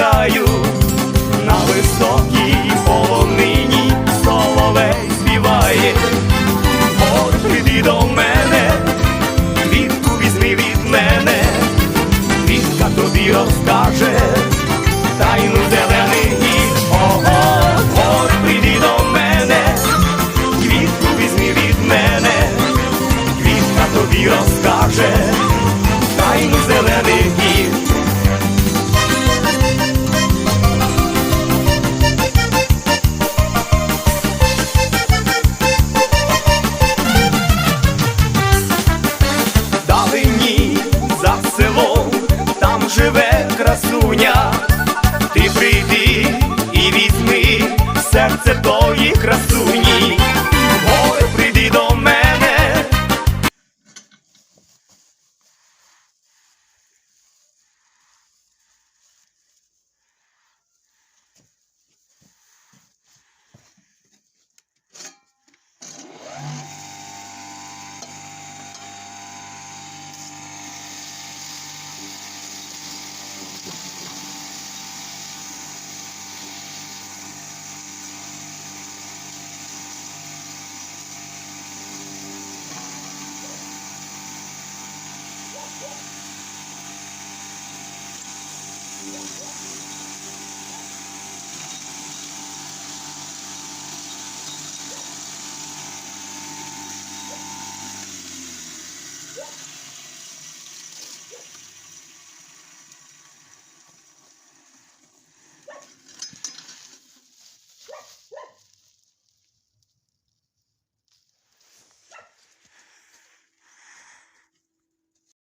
чекаю на високій полонині соловей співає. От прийди до мене, квітку візьми від мене, квітка тобі розкаже тайну зелених гір. Ого, от прийди до мене, квітку візьми від мене, квітка тобі розкаже concepto